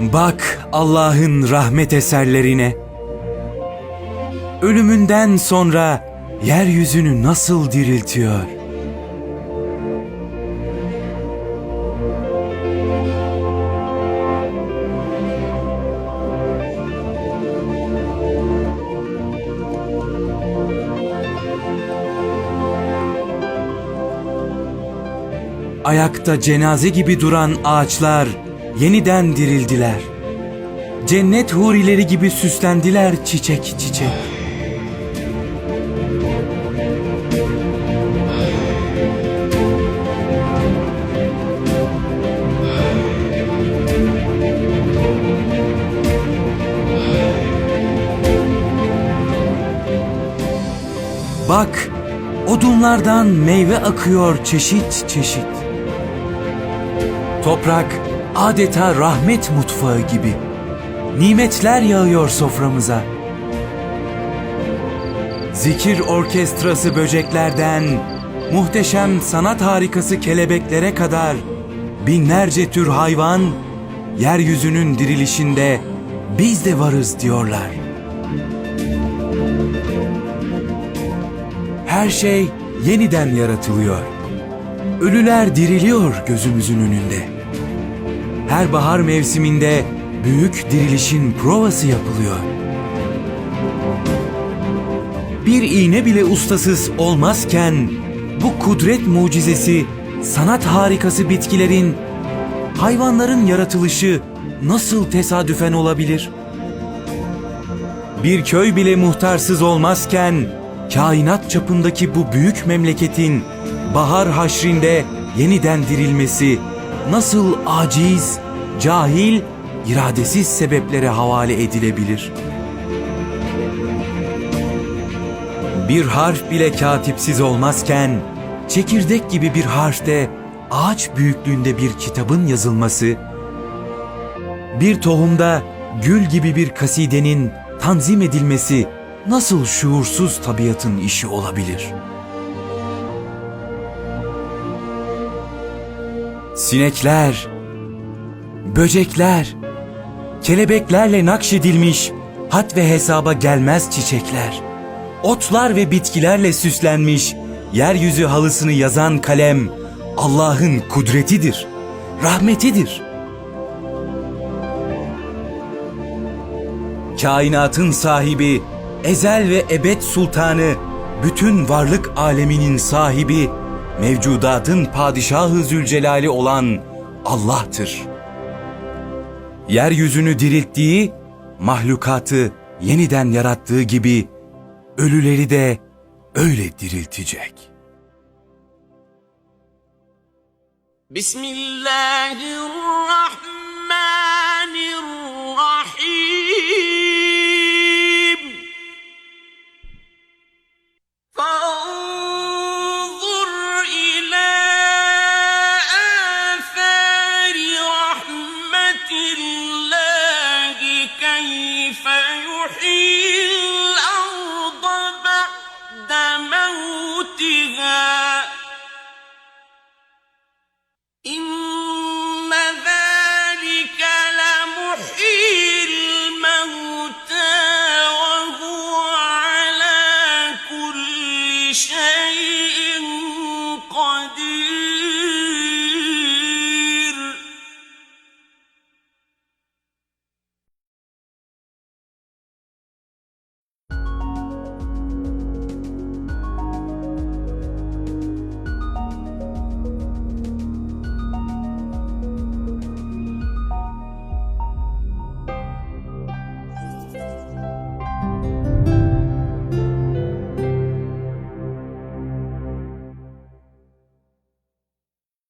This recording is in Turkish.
Bak Allah'ın rahmet eserlerine. Ölümünden sonra yeryüzünü nasıl diriltiyor? Ayakta cenaze gibi duran ağaçlar yeniden dirildiler. Cennet hurileri gibi süslendiler çiçek çiçek. Bak, odunlardan meyve akıyor çeşit çeşit. Toprak adeta rahmet mutfağı gibi. Nimetler yağıyor soframıza. Zikir orkestrası böceklerden, muhteşem sanat harikası kelebeklere kadar binlerce tür hayvan yeryüzünün dirilişinde biz de varız diyorlar. Her şey yeniden yaratılıyor. Ölüler diriliyor gözümüzün önünde. Her bahar mevsiminde büyük dirilişin provası yapılıyor. Bir iğne bile ustasız olmazken bu kudret mucizesi, sanat harikası bitkilerin, hayvanların yaratılışı nasıl tesadüfen olabilir? Bir köy bile muhtarsız olmazken kainat çapındaki bu büyük memleketin bahar haşrinde yeniden dirilmesi nasıl aciz, cahil, iradesiz sebeplere havale edilebilir? Bir harf bile katipsiz olmazken, çekirdek gibi bir harfte ağaç büyüklüğünde bir kitabın yazılması, bir tohumda gül gibi bir kasidenin tanzim edilmesi nasıl şuursuz tabiatın işi olabilir? Sinekler, böcekler, kelebeklerle nakşedilmiş hat ve hesaba gelmez çiçekler, otlar ve bitkilerle süslenmiş yeryüzü halısını yazan kalem Allah'ın kudretidir, rahmetidir. Kainatın sahibi, ezel ve ebed sultanı, bütün varlık aleminin sahibi, mevcudatın padişahı Zülcelal'i olan Allah'tır yeryüzünü dirilttiği, mahlukatı yeniden yarattığı gibi ölüleri de öyle diriltecek. Bismillahirrahmanirrahim. موتها